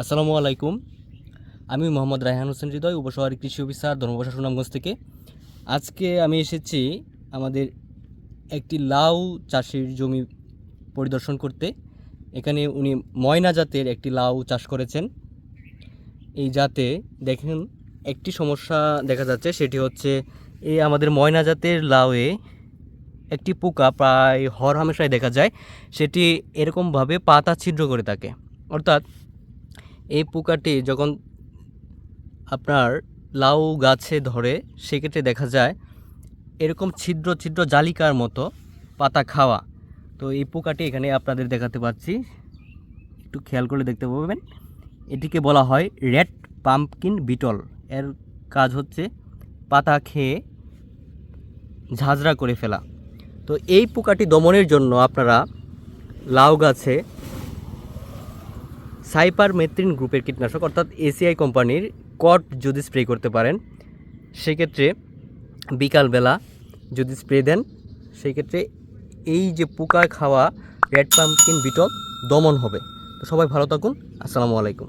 আসসালামু আলাইকুম। আমি মোহাম্মদ রায়হান হোসেন হৃদয় উপশহরী কৃষি অফিসার ধর্মবাসা সুনামগঞ্জ থেকে। আজকে আমি এসেছি আমাদের একটি লাউ চাষের জমি পরিদর্শন করতে। এখানে উনি ময়না জাতের একটি লাউ চাষ করেছেন। এই জাতে দেখেন একটি সমস্যা দেখা যাচ্ছে, সেটি হচ্ছে এই আমাদের ময়না জাতের লাউয়ে একটি পোকা প্রায় হর হামেশায় দেখা যায়। সেটি এরকমভাবে পাতা ছিদ্র করে থাকে। অর্থাৎ এই পোকাটি যখন আপনার লাউ গাছে ধরে, সেক্ষেত্রে দেখা যায় এরকম ছিদ্র ছিদ্র জালিকার মতো পাতা খাওয়া। তো এই পোকাটি এখানে আপনাদের দেখাতে পাচ্ছি। একটু খেয়াল করে দেখতে পাবেন। এটিকে বলা হয় রেড পাম্পকিন বিটল। এর কাজ হচ্ছে পাতা খেয়ে ঝাঁঝরা করে ফেলা। তো এই পোকাটি দমনের জন্য আপনারা লাউ গাছে সাইপার মেত্রিন গ্রুপের কীটনাশক, অর্থাৎ এসিআই কোম্পানির কট যদি স্প্রে করতে পারেন, সেক্ষেত্রে বিকালবেলা যদি স্প্রে দেন, সেক্ষেত্রে এই যে পোকা খাওয়া রেড পাম্পকিন বিটল দমন হবে। তো সবাই ভালো থাকুন, আসসালামু আলাইকুম।